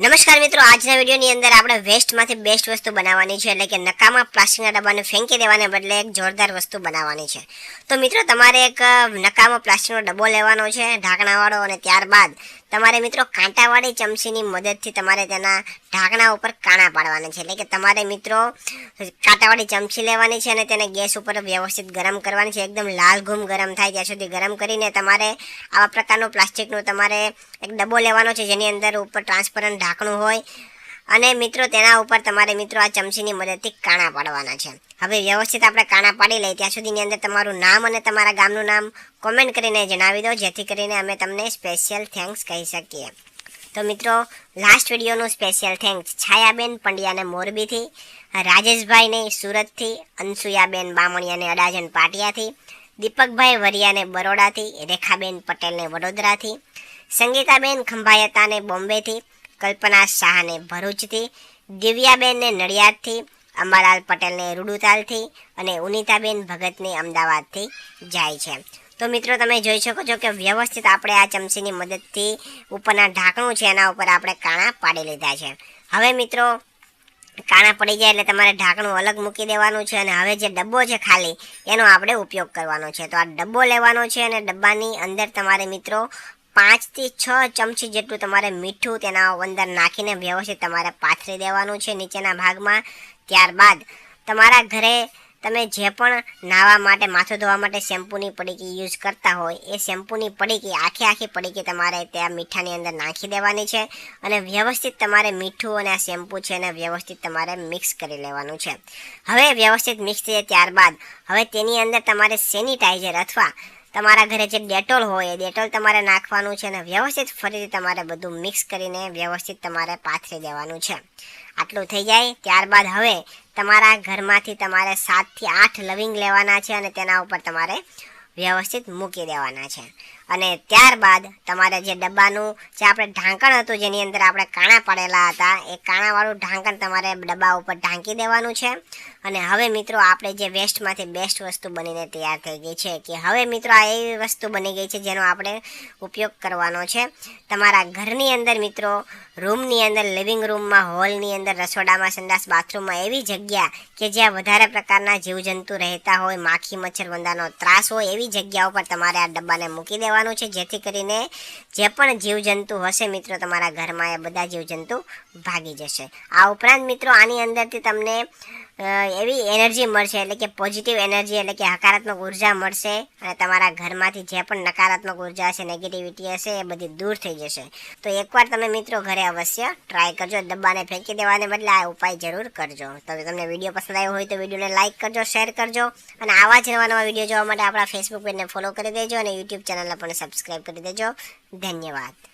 નમસ્કાર મિત્રો, આજના વિડીયોની અંદર આપણે વેસ્ટમાંથી બેસ્ટ વસ્તુ બનાવવાની છે, એટલે કે નકામા પ્લાસ્ટિકના ડબ્બાને ફેંકી દેવાને બદલે એક જોરદાર વસ્તુ બનાવવાની છે. તો મિત્રો, તમારે એક નકામો પ્લાસ્ટિકનો ડબ્બો લેવાનો છે, ઢાંકણાવાળો, અને ત્યારબાદ તમારે મિત્રો કાંટાવાળી ચમચીની મદદથી તમારે તેના ઢાંકણા ઉપર કાણા પાડવાના છે. એટલે કે તમારે મિત્રો કાંટાવાળી ચમચી લેવાની છે અને તેને ગેસ ઉપર વ્યવસ્થિત ગરમ કરવાની છે. એકદમ લાલ ઘૂમ ગરમ થાય ત્યાં સુધી ગરમ કરીને તમારે આવા પ્રકારનું પ્લાસ્ટિકનું તમારે એક ડબ્બો લેવાનો છે, જેની અંદર ઉપર ટ્રાન્સપરન્ટ ઢાંકણું હોય. અને મિત્રો, તેના ઉપર તમારે મિત્રો આ ચમચીની મદદથી કાણા પાડવાના છે. હવે વ્યવસ્થિત આપણે કાણા પાડી લઈએ. ત્યાં સુધીની અંદર તમારું નામ અને તમારા ગામનું નામ કોમેન્ટ કરીને જણાવી દો, જેથી કરીને અમે તમને સ્પેશિયલ થેન્ક્સ કહી શકીએ. તો મિત્રો લાસ્ટ વિડીયોનું સ્પેશિયલ થેન્ક્સ છાયાબેન પંડ્યાને મોરબીથી, રાજેશભાઈને સુરતથી, અનસુયાબેન બામણિયાને અડાજન પાટિયાથી, દીપકભાઈ વરિયાને બરોડાથી, રેખાબેન પટેલને વડોદરાથી, સંગીતાબેન ખંભાયતાને બોમ્બેથી કલ્પના શાહને ભરૂચથી, દિવ્યાબેનને નડિયાદથી, અંબાલાલ પટેલને રૂડુતાલથી અને ઉનિતાબેન ભગતને અમદાવાદથી જાય છે. તો મિત્રો, તમે જોઈ શકો છો કે વ્યવસ્થિત આપણે આ ચમચીની મદદથી ઉપરના ઢાંકણું છે, એના ઉપર આપણે કાણા પાડી લીધા છે. હવે મિત્રો, કાણા પડી જાય એટલે તમારે ઢાંકણું અલગ મૂકી દેવાનું છે અને હવે જે ડબ્બો છે ખાલી, એનો આપણે ઉપયોગ કરવાનો છે. તો આ ડબ્બો લેવાનો છે અને ડબ્બાની અંદર તમારે મિત્રો પાંચથી છ ચમચી જેટલું તમારે મીઠું તેના અંદર નાખીને વ્યવસ્થિત તમારે પાથરી દેવાનું છે નીચેના ભાગમાં. ત્યારબાદ તમારા ઘરે તમે જે પણ નાહવા માટે, માથું ધોવા માટે શેમ્પૂની પડીકી યુઝ કરતા હોય, એ શેમ્પૂની પડીકી, આખી આખી પડીકી તમારે ત્યાં મીઠાની અંદર નાખી દેવાની છે અને વ્યવસ્થિત તમારે મીઠું અને આ શેમ્પૂ છે એને વ્યવસ્થિત તમારે મિક્સ કરી લેવાનું છે. હવે વ્યવસ્થિત મિક્સ થઈ ત્યારબાદ, હવે તેની અંદર તમારે સેનિટાઈઝર અથવા તમારા ઘરે જે ડેટોલ હોય, એ ડેટોલ તમારે નાખવાનું છે અને વ્યવસ્થિત ફરીથી તમારે બધું મિક્સ કરીને વ્યવસ્થિત તમારે પાથરી દેવાનું છે. આટલું થઈ જાય. ત્યારબાદ હવે તમારા ઘરમાંથી તમારે સાતથી આઠ લવિંગ લેવાના છે અને તેના ઉપર તમારે વ્યવસ્થિત મૂકી દેવાના છે. અને ત્યારબાદ તમારે જે ડબ્બાનું જે આપણે ઢાંકણ હતું જેની અંદર આપણે કાણા પાડેલા હતા, એ કાણાવાળું ઢાંકણ તમારે ડબ્બા ઉપર ઢાંકી દેવાનું છે. અને હવે મિત્રો આપણે જે વેસ્ટમાંથી બેસ્ટ વસ્તુ બનીને તૈયાર થઈ ગઈ છે કે હવે મિત્રો આ એવી વસ્તુ બની ગઈ છે જેનો આપણે ઉપયોગ કરવાનો છે. તમારા ઘરની અંદર મિત્રો, રૂમની અંદર લિવિંગ રૂમમાં હોલની અંદર, રસોડામાં, સંડાસ બાથરૂમમાં એવી જગ્યા કે જ્યાં વધારે પ્રકારના જીવજંતુ રહેતા હોય, માખી, મચ્છર, વંદાનો ત્રાસ હોય, એવી જગ્યા ઉપર તમારે આ ડબ્બાને મૂકી દેવાનું છે. જેથી કરીને જે પણ જીવજંતુ હશે મિત્રો તમારા ઘરમાં એ બધા જીવજંતુ ભાગી જશે. આ ઉપરાંત મિત્રો આની અંદરથી તમને એવી એનર્જી મળશે, એટલે કે પોઝિટિવ એનર્જી, એટલે કે હકારાત્મક ઊર્જા મળશે અને તમારા ઘરમાંથી જે પણ નકારાત્મક ઊર્જા હશે નેગેટિવિટી હશે, એ બધી દૂર થઈ જશે. તો એકવાર તમે મિત્રો ઘરે અવશ્ય ટ્રાય કરજો, ડબ્બાને ફેંકી દેવાને બદલે આ ઉપાય જરૂર કરજો. તો તમને વીડિયો પસંદ આવ્યો હોય તો વિડીયોને લાઇક કરજો શેર કરજો અને આવા જ નવા નવા વીડિયો જોવા માટે આપણા ફેસબુક પેજને ફોલો કરી દેજો અને યુટ્યુબ ચેનલને પણ સબસ્ક્રાઈબ કરી દેજો. ધન્યવાદ.